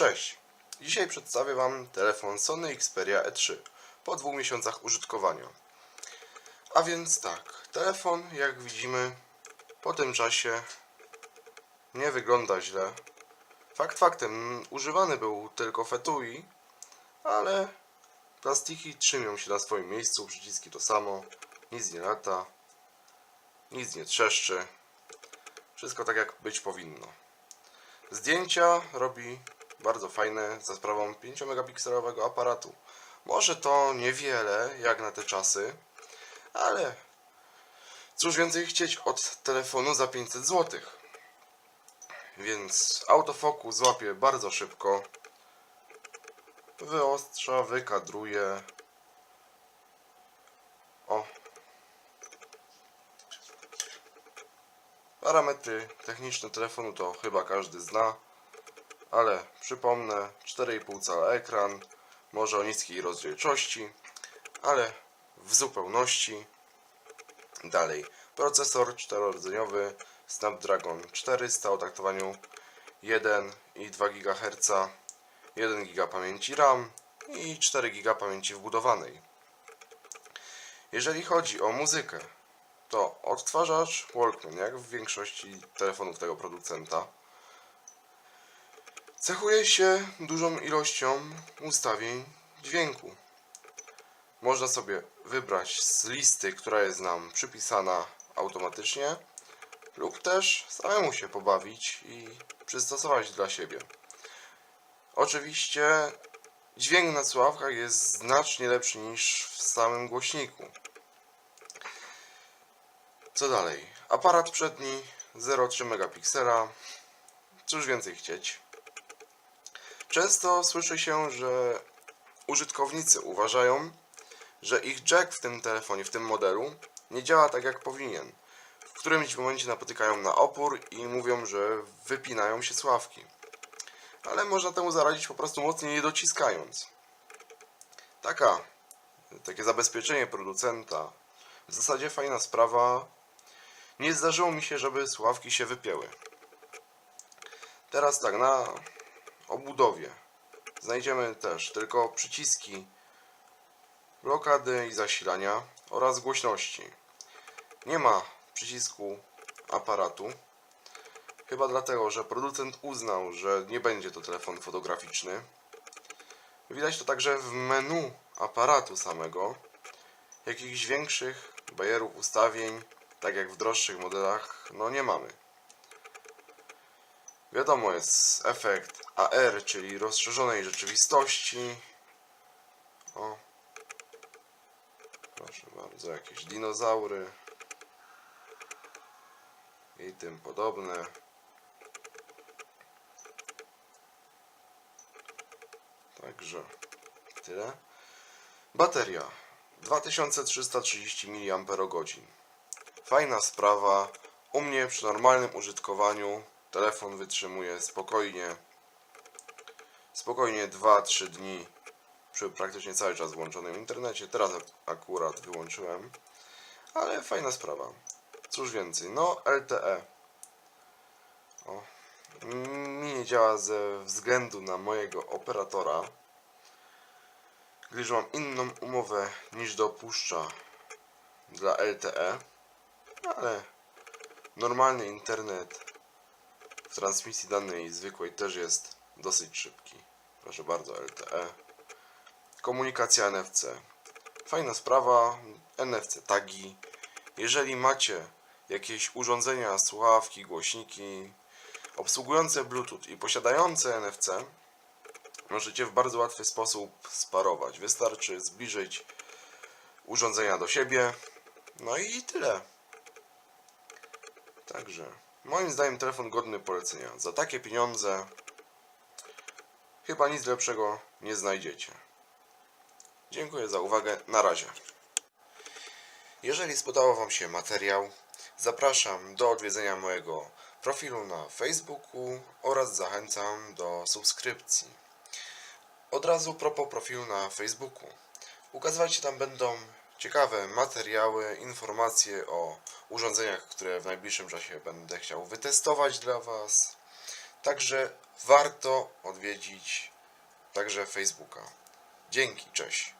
Cześć! Dzisiaj przedstawię Wam telefon Sony Xperia E3 po dwóch miesiącach użytkowania. A więc tak, telefon jak widzimy po tym czasie nie wygląda źle. Fakt faktem, używany był tylko w etui, ale plastiki trzymią się na swoim miejscu, przyciski to samo, nic nie lata, nic nie trzeszczy. Wszystko tak jak być powinno. Zdjęcia robi bardzo fajne za sprawą 5 megapikselowego aparatu. Może to niewiele jak na te czasy, ale cóż więcej chcieć od telefonu za 500 zł. Więc autofokus łapie bardzo szybko. Wyostrza, wykadruje. O. Parametry techniczne telefonu to chyba każdy zna ale przypomnę 4,5 cala ekran, może o niskiej rozdzielczości, ale w zupełności. Dalej, procesor czterordzeniowy Snapdragon 400 o taktowaniu 1,2 GHz, 1 GB pamięci RAM i 4 GB pamięci wbudowanej. Jeżeli chodzi o muzykę, to odtwarzacz Walkman, jak w większości telefonów tego producenta. Cechuje się dużą ilością ustawień dźwięku. Można sobie wybrać z listy, która jest nam przypisana automatycznie, lub też samemu się pobawić i przystosować dla siebie. Oczywiście dźwięk na słuchawkach jest znacznie lepszy niż w samym głośniku. Co dalej? Aparat przedni 0,3 megapiksela. Cóż więcej chcieć? Często słyszy się, że użytkownicy uważają, że ich jack w tym telefonie, w tym modelu nie działa tak jak powinien. W którymś momencie napotykają na opór i mówią, że wypinają się sławki. Ale można temu zaradzić po prostu mocniej je dociskając. Taka, takie zabezpieczenie producenta. W zasadzie fajna sprawa. Nie zdarzyło mi się, żeby sławki się wypięły. Teraz tak, na obudowie znajdziemy też tylko przyciski blokady i zasilania oraz głośności. Nie ma przycisku aparatu. Chyba dlatego, że producent uznał, że nie będzie to telefon fotograficzny. Widać to także w menu aparatu samego. Jakichś większych bajerów ustawień, tak jak w droższych modelach, no nie mamy. Wiadomo, jest efekt AR, czyli rozszerzonej rzeczywistości. O. Proszę bardzo, jakieś dinozaury. I tym podobne. Także tyle. Bateria 2330 mAh. Fajna sprawa. U mnie przy normalnym użytkowaniu telefon wytrzymuje spokojnie spokojnie 2-3 dni przy praktycznie cały czas włączonym internecie. Teraz ak- akurat wyłączyłem, ale fajna sprawa. Cóż więcej, no LTE. O. Mi nie działa ze względu na mojego operatora, gdyż mam inną umowę niż dopuszcza dla LTE, ale normalny internet w transmisji danej zwykłej też jest dosyć szybki. Proszę bardzo, LTE. Komunikacja NFC. Fajna sprawa. NFC tagi. Jeżeli macie jakieś urządzenia, słuchawki, głośniki obsługujące Bluetooth i posiadające NFC, możecie w bardzo łatwy sposób sparować. Wystarczy zbliżyć urządzenia do siebie. No i tyle. Także moim zdaniem telefon godny polecenia. Za takie pieniądze chyba nic lepszego nie znajdziecie. Dziękuję za uwagę. Na razie. Jeżeli spodobał Wam się materiał, zapraszam do odwiedzenia mojego profilu na Facebooku oraz zachęcam do subskrypcji. Od razu propos profilu na Facebooku. Ukazywać się tam będą ciekawe materiały, informacje o urządzeniach, które w najbliższym czasie będę chciał wytestować dla Was. Także warto odwiedzić także Facebooka. Dzięki, cześć.